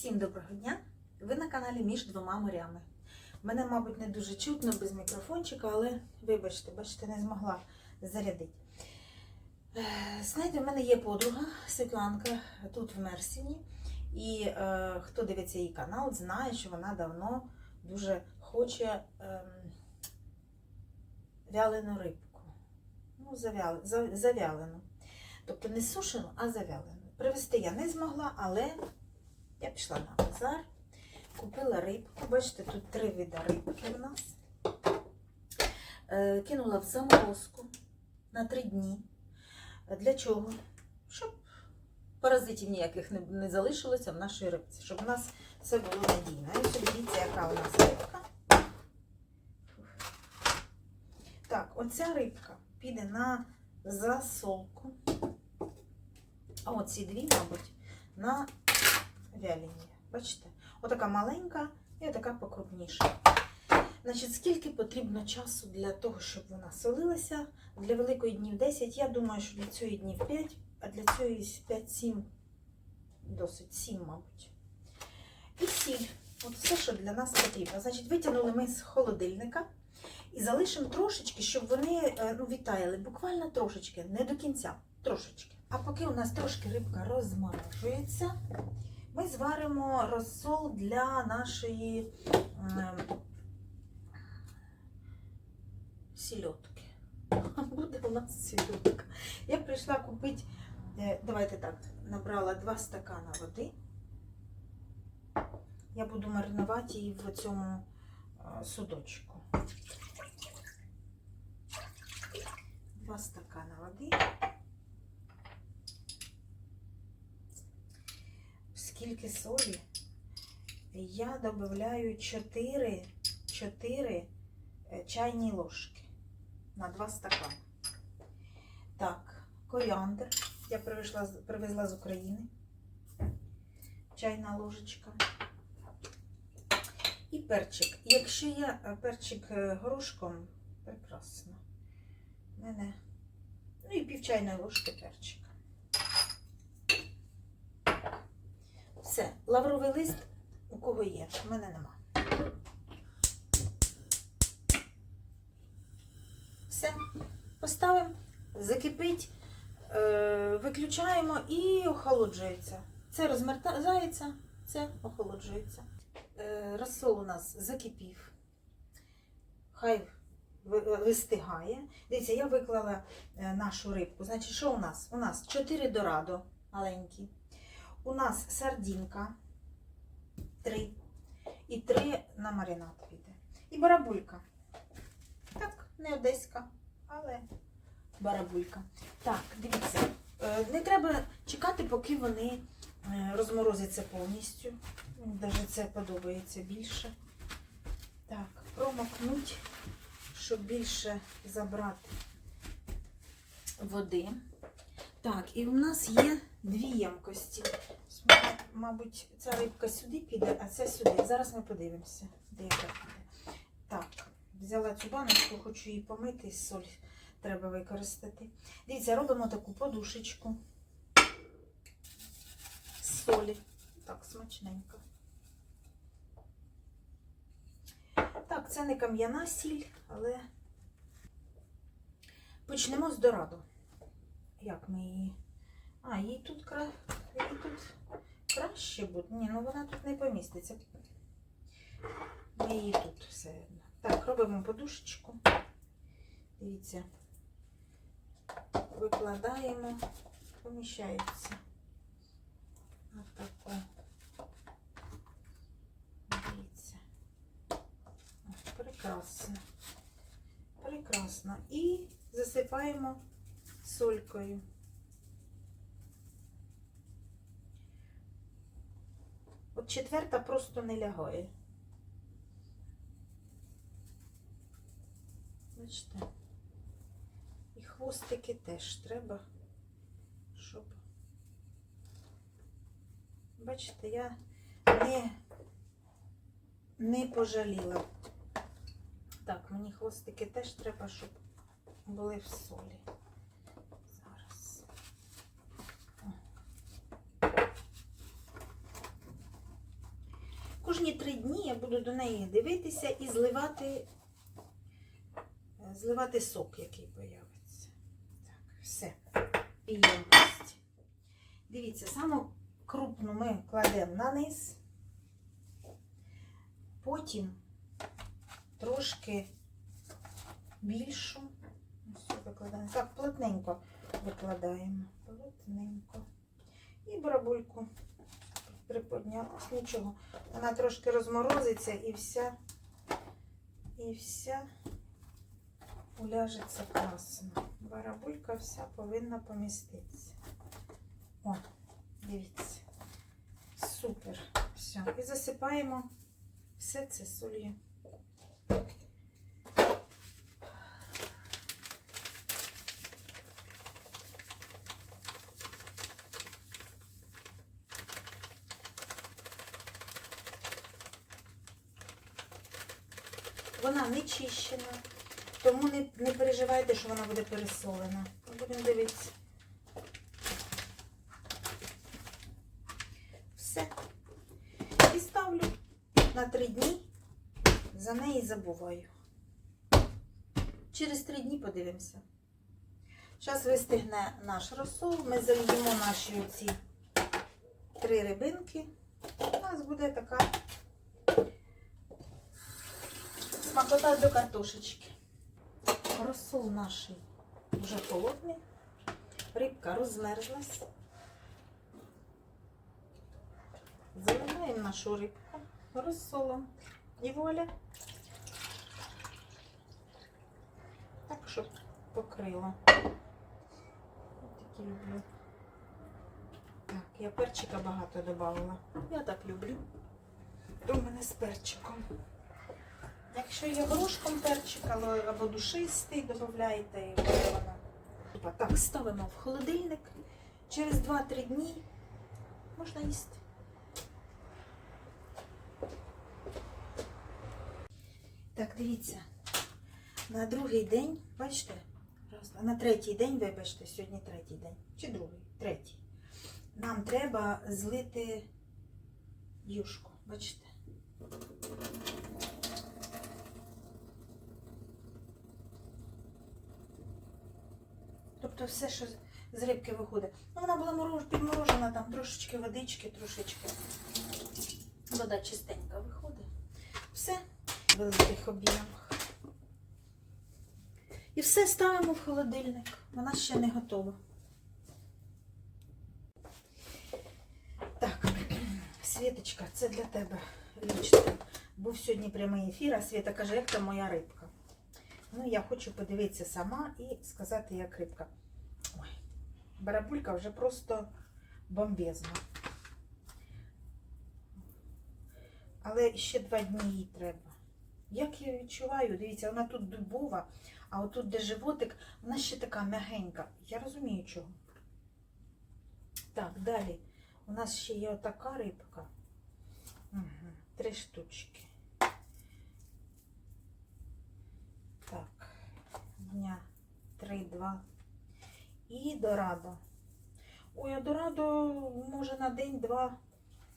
Всім доброго дня! Ви на каналі Між двома морями. Мене, мабуть, не дуже чутно без мікрофончика, але вибачте, бачите, не змогла зарядити. Е, Знаєте, в мене є подруга Світланка тут в Мерсіні. І е, хто дивиться її канал, знає, що вона давно дуже хоче ем, вялену рибку. Ну, завял, за- завялену. Тобто не сушену, а завялену. Привезти я не змогла, але я пішла на базар, купила рибку. Бачите, тут три види рибки в нас. Е, кинула в заморозку на три дні. Е, Для чого? Щоб паразитів ніяких не, залишилося в нашій рибці, щоб у нас все було надійно. І дивіться, яка у нас рибка. Так, оця рибка піде на засолку. А оці дві, мабуть, на вялені. Бачите? Отака маленька і отака покрупніша. Значить, скільки потрібно часу для того, щоб вона солилася? Для великої днів 10, я думаю, що для цієї днів 5, а для цієї 5-7, досить 7, мабуть. І сіль. От все, що для нас потрібно. Значить, витягнули ми з холодильника і залишимо трошечки, щоб вони е, ну, відтаяли. Буквально трошечки, не до кінця, трошечки. А поки у нас трошки рибка розморожується, ми зваримо розсол для нашої е, сільотки. Буде у нас сільотка. Я прийшла купити, е, давайте так, набрала 2 стакана води. Я буду маринувати її в цьому е, судочку. 2 стакана води. Скільки солі? Я додаю 4, 4 е, чайні ложки на 2 стакани. Так, коріандр. Я привезла, привезла з України. Чайна ложечка. І перчик. Якщо є е, перчик е, горошком, прекрасно. Мене. Ну і пів чайної ложки перчика. Все, лавровий лист у кого є, у мене нема. Все, поставимо, закипить, е, виключаємо і охолоджується. Це розмерзається, це охолоджується. Е, розсол у нас закипів. Хай вистигає. Дивіться, я виклала е, нашу рибку. Значить, що у нас? У нас 4 дорадо маленькі. У нас сардінка 3. І 3 на маринад піде. І барабулька. Так, не одеська, але барабулька. Так, дивіться, е, не треба чекати, поки вони е, розморозяться повністю. Мені навіть це подобається більше. Так, промокнуть, щоб більше забрати води. Так, і в нас є дві ємкості. Мабуть, ця рибка сюди піде, а ця сюди. Зараз ми подивимося, де яка піде. Так, взяла цю баночку, хочу її помити, соль треба використати. Дивіться, робимо таку подушечку з солі. Так, смачненько. Так, це не кам'яна сіль, але почнемо з дораду. Як ми її. А, їй тут, кра... їй тут краще буде. Ні, ну вона тут не поміститься. Ми її тут все одно. Так, робимо подушечку. Дивіться. Викладаємо, поміщається. Отако. Дивіться. Прекрасно. Прекрасно. І засипаємо солькою. От четверта просто не лягає. Бачите? І хвостики теж треба, щоб. Бачите, я не, не пожаліла. Так, мені хвостики теж треба, щоб були в солі. Зараз. О. Кожні три дні я буду до неї дивитися і зливати, е, зливати сок, який появиться. Так, все. Ємкость. Дивіться, саму крупну ми кладемо на низ, потім трошки більшу. Ось викладаємо. Так, плотненько викладаємо. Плотненько. І барабульку приподнялась, нічого. Вона трошки розморозиться і вся, і вся уляжеться класно. Барабулька вся повинна поміститися. О, дивіться. Супер. Все. І засипаємо все це солью. Вона не чищена, тому не, не переживайте, що вона буде пересолена. Будемо дивитися. Все. І ставлю на три дні. За неї забуваю. Через три дні подивимося. Зараз вистигне наш розсол. Ми зальємо наші оці три рибинки. У нас буде така смакота до картошечки. Розсол наш вже холодний. Рибка розмерзлась. Заливаємо нашу рибку розсолом. І воля. Так, щоб покрила. Ось такі люблю. Так, я перчика багато додавала. Я так люблю. То мене з перчиком. Якщо є горошком перчик або, або душистий, додаєте і. Так, ставимо в холодильник. Через 2-3 дні можна їсти. Так, дивіться. На другий день, бачите, на третій день, вибачте, сьогодні третій день. Чи другий? Третій. Нам треба злити юшку, бачите? Тобто все, що з рибки виходить. Ну, вона була підморожена, там трошечки водички, трошечки. Вода чистенька виходить. Все в великих об'ємах. І все ставимо в холодильник. Вона ще не готова. Так, Світочка, це для тебе лічно. Був сьогодні прямий ефір, а Світа каже, як там моя рибка. Ну, я хочу подивитися сама і сказати, як рибка. Ой, барабулька вже просто бомбезна. Але ще два дні їй треба. Як я відчуваю, дивіться, вона тут дубова, а отут, де животик, вона ще така м'ягенька. Я розумію, чого. Так, далі. У нас ще є отака рибка. Угу. Три штучки. Дня три, два. І дорадо. Ой, а дорадо може на день-два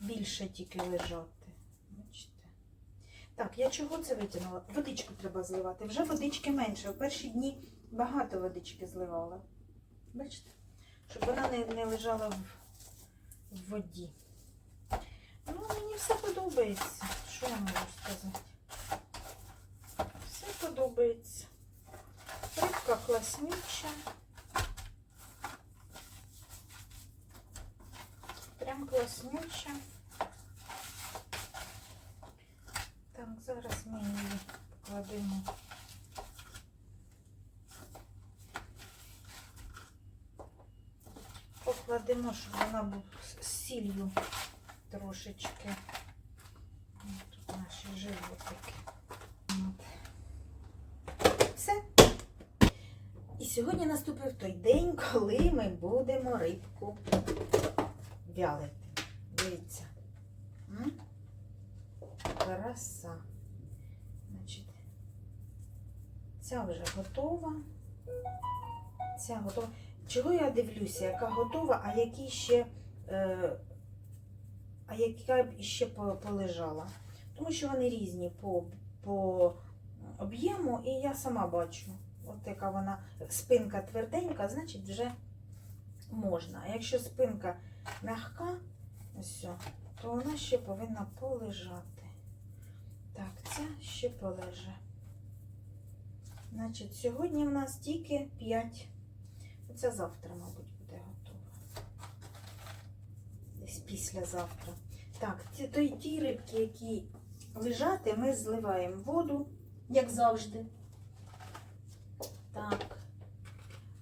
більше тільки лежати. Бачите? Так, я чого це витягнула? Водичку треба зливати. Вже водички менше. У перші дні багато водички зливала. Бачите? Щоб вона не, не лежала в, в воді. Ну, мені все подобається. Що я можу сказати? Все подобається. Рибка класнюча. Прям класнюча. Так, зараз ми її покладемо. Покладемо, щоб вона була з сіллю трошечки. Тут наші животики. От. Все. І сьогодні наступив той день, коли ми будемо рибку вялити. Дивіться. М? Краса. Значить, ця вже готова. Ця готова. Чого я дивлюся, яка готова, а які ще, е, а яка б по- полежала. Тому що вони різні по, по об'єму, і я сама бачу, от яка вона спинка тверденька, значить вже можна. А якщо спинка ось, то вона ще повинна полежати. Так, ця ще полеже. Значить, сьогодні в нас тільки 5. Це завтра, мабуть, буде готово. Десь післязавтра. Так, ті, ті рибки, які лежати, ми зливаємо воду, як завжди. Так.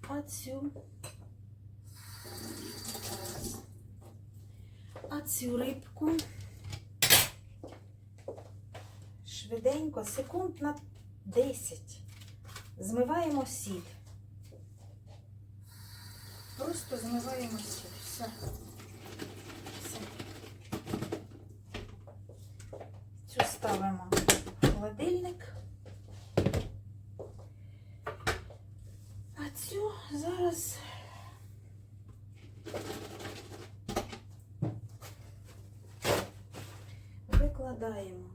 А цю. А цю рибку швиденько, секунд на 10. Змиваємо сіль. Просто змиваємо сіль. Все. Все. Цю ставимо в холодильник. А цю зараз викладаємо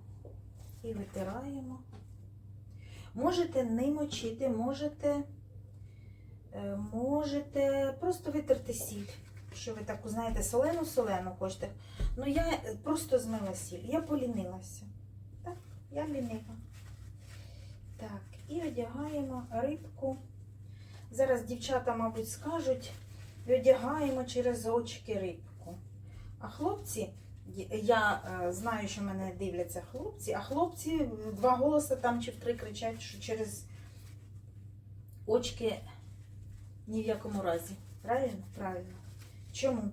і витираємо. Можете не мочити, можете, е, можете просто витерти сіль. Що ви таку, знаєте, солену-солену хочете. Ну я просто змила сіль. Я полінилася. Так, я лінива. Так, і одягаємо рибку. Зараз дівчата, мабуть, скажуть, одягаємо через очки рибку. А хлопці, я е, знаю, що мене дивляться хлопці, а хлопці два голоси там чи в три кричать, що через очки ні в якому разі. Правильно? Правильно. Чому?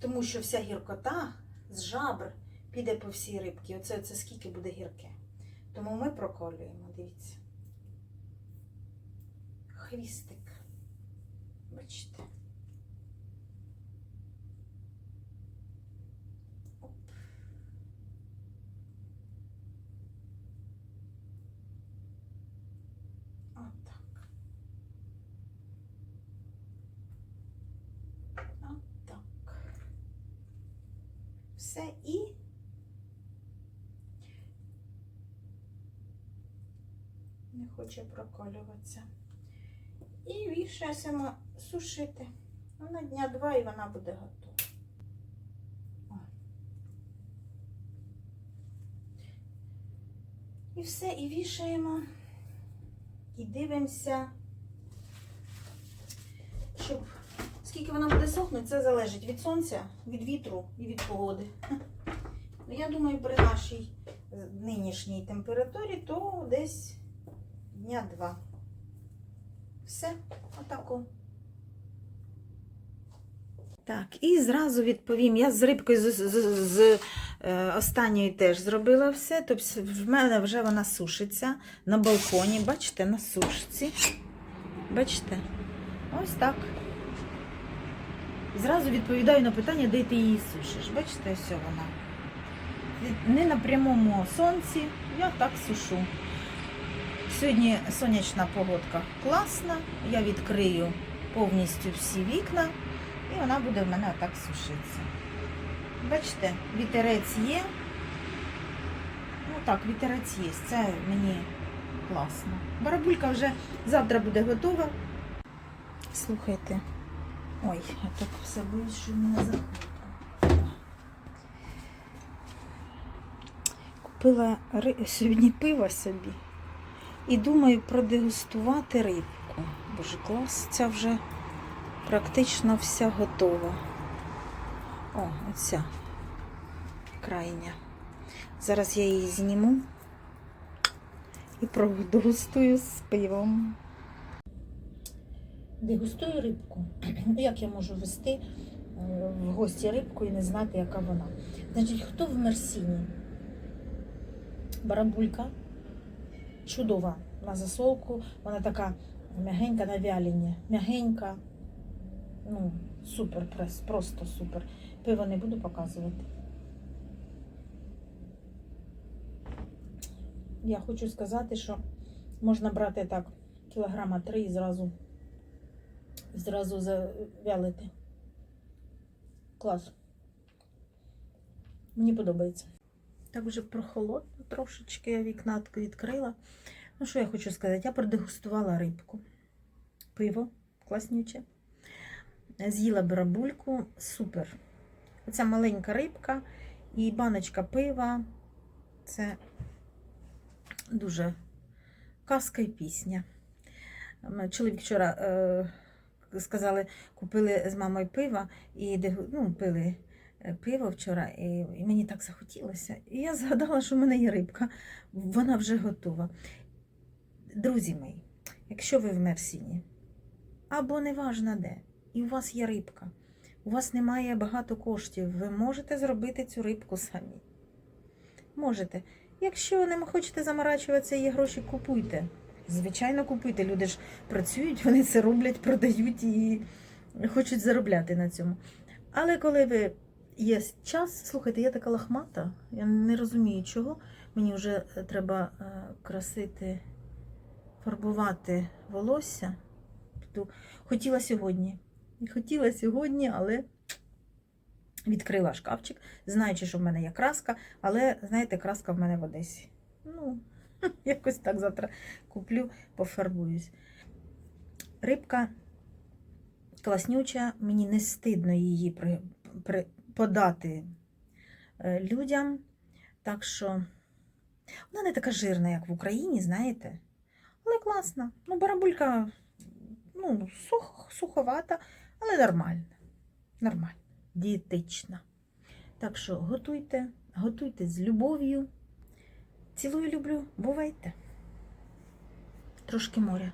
Тому що вся гіркота з жабр піде по всій рибці. Оце це скільки буде гірке. Тому ми проколюємо, дивіться. Хвістик. Бачите? Все і не хоче проколюватися. І вішаємо сушити. Ну, на дня два і вона буде готова. О. І все, і вішаємо, і дивимося, щоб скільки вона буде сохнути, це залежить від сонця, від вітру і від погоди. Ну, Я думаю, при нашій нинішній температурі, то десь дня два. Все, отако. Так, і зразу відповім. Я з рибкою з, з, з, з е, останньою теж зробила все. Тобто в мене вже вона сушиться на балконі. Бачите, на сушці. Бачите? Ось так. Зразу відповідаю на питання, де ти її сушиш. Бачите, ось вона. Не на прямому сонці, я так сушу. Сьогодні сонячна погодка класна. Я відкрию повністю всі вікна і вона буде в мене отак сушитися. Бачите, вітерець є. Ну так, вітерець є. Це мені класно. Барабулька вже завтра буде готова. Слухайте. Ой, я так все боюсь, що мене захопить. Купила сьогодні пиво собі. І думаю продегустувати рибку. Боже, клас, ця вже практично вся готова. О, оця крайня. Зараз я її зніму і продегустую з пивом. Дегустую рибку. Як я можу вести е, в гості рибку і не знати, яка вона? Значить, хто в Мерсіні? Барабулька чудова на засолку. Вона така м'ягенька на вяління. М'ягенька. Ну, супер прес, просто супер. Пиво не буду показувати. Я хочу сказати, що можна брати так кілограма три і зразу, зразу завялити. Клас. Мені подобається. Так вже прохолодно трошечки, я вікнатку відкрила. Ну, що я хочу сказати? Я продегустувала рибку. Пиво класнюче. З'їла барабульку, супер. Оця маленька рибка і баночка пива. Це дуже казка і пісня. Чоловік вчора е, сказали, купили з мамою пива і ну, пили е, пиво вчора, і, і мені так захотілося. І я згадала, що в мене є рибка, вона вже готова. Друзі мої, якщо ви в Мерсіні, або неважно де, і у вас є рибка, у вас немає багато коштів, ви можете зробити цю рибку самі. Можете. Якщо не хочете заморачуватися є гроші, купуйте. Звичайно, купуйте. Люди ж працюють, вони це роблять, продають і хочуть заробляти на цьому. Але коли ви є час, слухайте, я така лахмата, я не розумію, чого. Мені вже е, треба е, красити, фарбувати волосся. Хотіла сьогодні. Хотіла сьогодні, але відкрила шкафчик, знаючи, що в мене є краска, але, знаєте, краска в мене в Одесі. Ну, якось так завтра куплю, пофарбуюсь. Рибка класнюча, мені не стидно її при, при, подати е, людям. Так що вона не така жирна, як в Україні, знаєте. Але класна. Ну, барабулька ну, сух, суховата, але нормальна. Нормальна, дієтична. Так що готуйте, готуйте з любов'ю. Цілую люблю, бувайте. Трошки моря.